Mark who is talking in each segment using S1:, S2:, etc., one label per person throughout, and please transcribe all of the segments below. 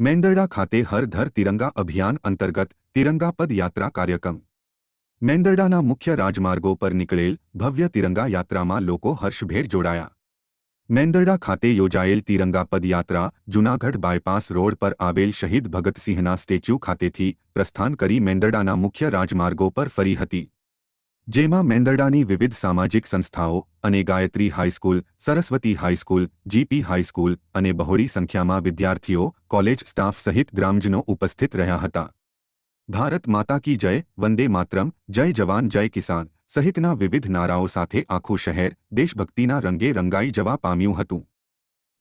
S1: મેંદરડા ખાતે હર ધર તિરંગા અભિયાન અંતર્ગત તિરંગા પદયાત્રા કાર્યક્રમ મેંદરડાના મુખ્ય રાજમાર્ગો પર નીકળેલ ભવ્ય તિરંગા યાત્રામાં લોકો હર્ષભેર જોડાયા મેંદરડા ખાતે યોજાયેલ તિરંગા પદયાત્રા જૂનાગઢ બાયપાસ રોડ પર આવેલ શહીદ ભગતસિંહના સ્ટેચ્યુ ખાતેથી પ્રસ્થાન કરી મેંદરડાના મુખ્ય રાજમાર્ગો પર ફરી હતી જેમાં મેંદરડાની વિવિધ સામાજિક સંસ્થાઓ અને Gayatri high school Saraswati high school G P high school અને બહોળી સંખ્યામાં વિદ્યાર્થીઓ, કોલેજ સ્ટાફ સહિત ગ્રામજનો ઉપસ્થિત રહ્યા હતા. ભારત માતા કી જય, વંદે માતરમ, જય જવાન, જય કિસાન સહિતના વિવિધ નારાઓ સાથે આખું શહેર દેશભક્તિના રંગે રંગાઈ જવા પામ્યું હતું.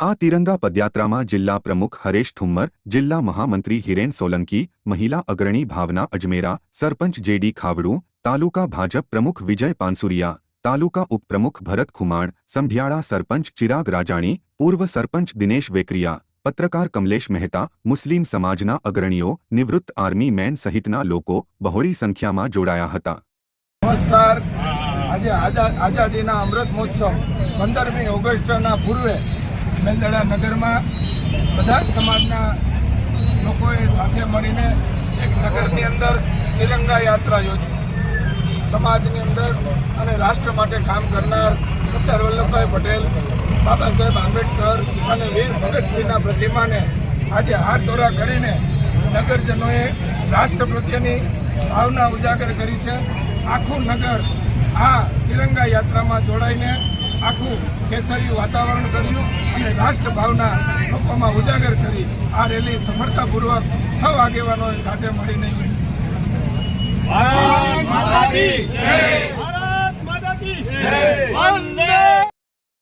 S1: આ તિરંગા પદયાત્રામાં જિલ્લા પ્રમુખ હરેશ ઠુમ્મર, જિલ્લા મહામંત્રી હિરેન સોલંકી, મહિલા અગ્રણી ભાવના અજમેરા, સરપંચ જેડી ખાવડું તાલુકા ભાજપ પ્રમુખ વિજય પાનસુરિયા તાલુકા ઉપપ્રમુખ ભરત ખુમાણ સંભિયાળા સરપંચ ચિરાગ રાજાણી પૂર્વ સરપંચ દિનેશ વેકરિયા પત્રકાર કમલેશ મહેતા મુસ્લિમ સમાજના અગ્રણીઓ નિવૃત્ત આર્મી મેન સહિતના લોકો બહોળી સંખ્યામાં જોડાયા હતા
S2: નમસ્કાર આજે આઝા- આઝાદીના અમૃત મહોત્સવ પંદરમી ઓગસ્ટના પૂર્વે મેંદડા નગરમાં બધા જ સમાજના લોકોએ સાથે મળીને એક નગરની અંદર તિરંગા યાત્રા યોજી સમાજની અંદર અને રાષ્ટ્ર માટે કામ કરનાર સરદાર વલ્લભભાઈ પટેલ, બાબા સાહેબ આંબેડકર અને વીર ભગતસિંહના પ્રતિમાને આજે હાથ દોરા કરીને નગરજનોએ રાષ્ટ્ર પ્રત્યેની ભાવના ઉજાગર કરી છે. આખું નગર આ તિરંગા યાત્રામાં જોડાઈને આખું કેસરી વાતાવરણ કર્યું અને રાષ્ટ્ર ભાવના લોકોમાં ઉજાગર કરી આ રેલી સફળતાપૂર્વક સૌ આગેવાનોએ સાથે મળીને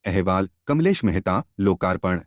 S1: अहवाल कमलेश मेहता लोकार्पण।